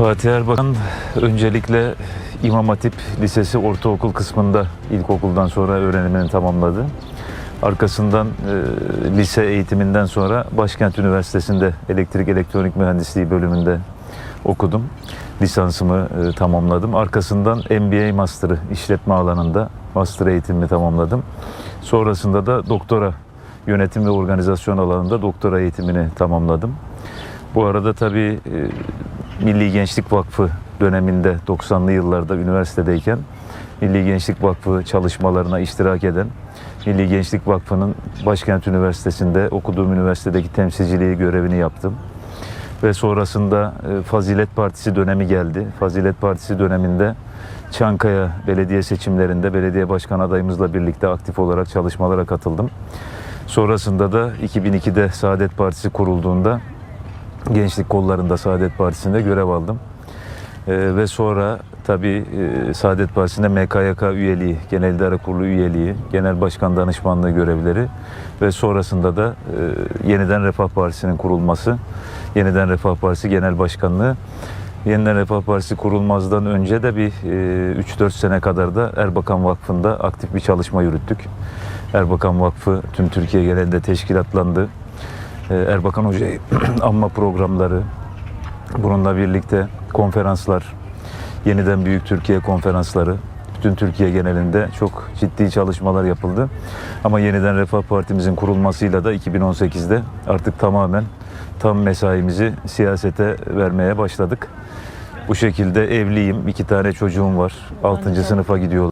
Fatih Erbakan öncelikle İmam Hatip Lisesi ortaokul kısmında ilkokuldan sonra öğrenimini tamamladı. Arkasından e, lise eğitiminden sonra Başkent Üniversitesi'nde elektrik elektronik mühendisliği bölümünde okudum. Lisansımı e, tamamladım. Arkasından MBA Master'ı işletme alanında master eğitimimi tamamladım. Sonrasında da doktora yönetim ve organizasyon alanında doktora eğitimini tamamladım. Bu arada tabii e, Milli Gençlik Vakfı döneminde 90'lı yıllarda üniversitedeyken Milli Gençlik Vakfı çalışmalarına iştirak eden Milli Gençlik Vakfı'nın Başkent Üniversitesi'nde okuduğum üniversitedeki temsilciliği görevini yaptım. Ve sonrasında e, Fazilet Partisi dönemi geldi. Fazilet Partisi döneminde Çankaya belediye seçimlerinde belediye başkan adayımızla birlikte aktif olarak çalışmalara katıldım. Sonrasında da 2002'de Saadet Partisi kurulduğunda Gençlik Kollarında Saadet Partisi'nde görev aldım. Ee, ve sonra tabii e, Saadet Partisi'nde MKYK üyeliği, Genel İdare Kurulu üyeliği, Genel Başkan Danışmanlığı görevleri ve sonrasında da e, Yeniden Refah Partisi'nin kurulması, Yeniden Refah Partisi Genel Başkanlığı. Yeniden Refah Partisi kurulmazdan önce de bir e, 3-4 sene kadar da Erbakan Vakfı'nda aktif bir çalışma yürüttük. Erbakan Vakfı tüm Türkiye genelinde teşkilatlandı. Ee, Erbakan Hoca'yı anma programları, bununla birlikte konferanslar, yeniden Büyük Türkiye konferansları, bütün Türkiye genelinde çok ciddi çalışmalar yapıldı. Ama yeniden Refah Partimizin kurulmasıyla da 2018'de artık tamamen tam mesaimizi siyasete vermeye başladık. Bu şekilde evliyim, iki tane çocuğum var, 6. sınıfa gidiyorlar.